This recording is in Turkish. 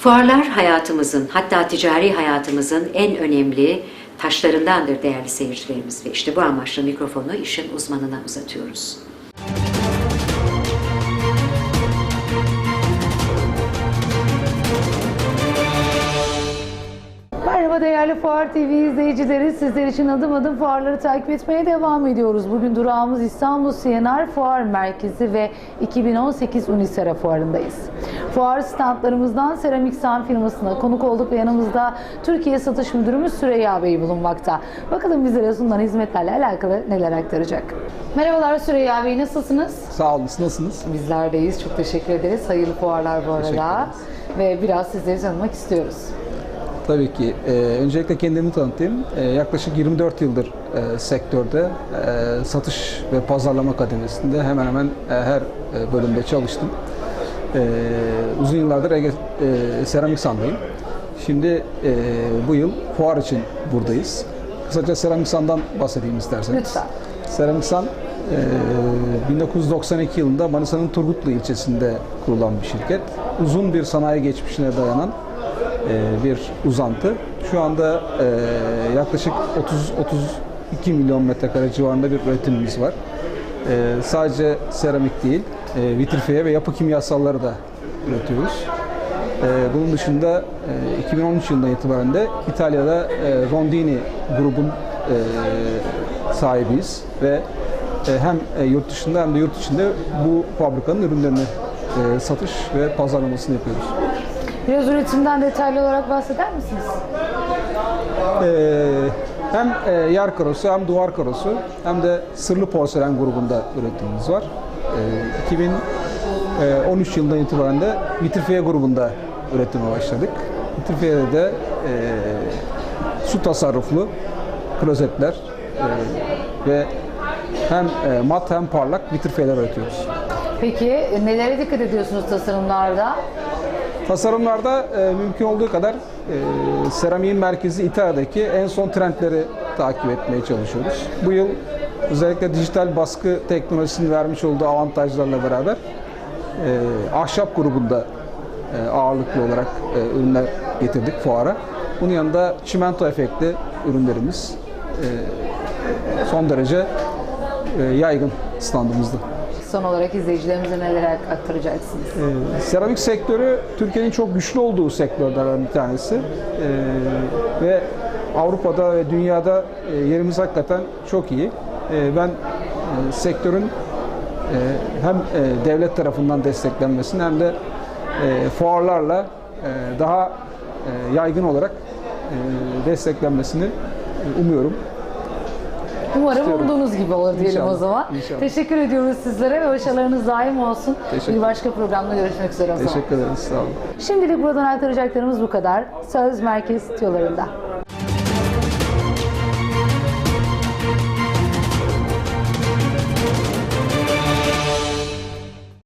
Fuarlar hayatımızın hatta ticari hayatımızın en önemli taşlarındandır değerli seyircilerimiz ve işte bu amaçla mikrofonu işin uzmanına uzatıyoruz. Merhaba değerli Fuar TV izleyicileri. Sizler için adım adım fuarları takip etmeye devam ediyoruz. Bugün durağımız İstanbul CNR Fuar Merkezi ve 2018 Unisera Fuarı'ndayız. Fuar standlarımızdan Seramik San firmasına konuk olduk ve yanımızda Türkiye Satış Müdürümüz Süreyya Bey bulunmakta. Bakalım bizlere sunulan hizmetlerle alakalı neler aktaracak. Merhabalar Süreyya Bey nasılsınız? Sağ olun, nasılsınız? Bizlerdeyiz. Çok teşekkür ederiz. Hayırlı fuarlar bu arada. Ve biraz sizleri tanımak istiyoruz. Tabii ki. Ee, öncelikle kendimi tanıtayım. Ee, yaklaşık 24 yıldır e, sektörde e, satış ve pazarlama kademesinde hemen hemen e, her e, bölümde çalıştım. E, uzun yıllardır Ege e, Seramik San'dayım. Şimdi e, bu yıl fuar için buradayız. Kısaca Seramik San'dan bahsedeyim isterseniz. Lütfen. Seramik San e, 1992 yılında Manisa'nın Turgutlu ilçesinde kurulan bir şirket. Uzun bir sanayi geçmişine dayanan e, bir uzantı. Şu anda e, yaklaşık 30-32 milyon metrekare civarında bir üretimimiz var. E, sadece seramik değil, e, vitrifiye ve yapı kimyasalları da üretiyoruz. E, bunun dışında e, 2013 yılından itibaren de İtalya'da e, Rondini grubun e, sahibiyiz ve e, hem e, yurt dışında hem de yurt içinde bu fabrikanın ürünlerini e, satış ve pazarlamasını yapıyoruz. Biraz üretimden detaylı olarak bahseder misiniz? Ee, hem e, yer karosu hem duvar karosu hem de sırlı porselen grubunda üretimimiz var. Ee, 2013 yılından itibaren de vitrifiye grubunda üretime başladık. Vitrifiyede de e, su tasarruflu klozetler e, ve hem e, mat hem parlak vitrifiyeler üretiyoruz. Peki e, nelere dikkat ediyorsunuz tasarımlarda? Tasarımlarda e, mümkün olduğu kadar e, seramiğin merkezi İtalya'daki en son trendleri takip etmeye çalışıyoruz. Bu yıl özellikle dijital baskı teknolojisinin vermiş olduğu avantajlarla beraber e, ahşap grubunda e, ağırlıklı olarak e, ürünler getirdik fuara. Bunun yanında çimento efektli ürünlerimiz e, son derece e, yaygın standımızda. Son olarak izleyicilerimize neler aktaracaksınız? Ee, Seramik sektörü Türkiye'nin çok güçlü olduğu sektörlerden bir tanesi. Ee, ve Avrupa'da ve dünyada e, yerimiz hakikaten çok iyi. Ee, ben e, sektörün e, hem e, devlet tarafından desteklenmesini hem de e, fuarlarla e, daha e, yaygın olarak e, desteklenmesini e, umuyorum. Umarım istiyorum. umduğunuz gibi olur diyelim İnşallah, o zaman. inşallah. Teşekkür ediyoruz sizlere ve başarılarınız daim olsun. Teşekkür Bir başka programda görüşmek üzere o zaman. Teşekkür ederiz. Sağ olun. Şimdilik buradan aktaracaklarımız bu kadar. Söz merkez tüyolarında.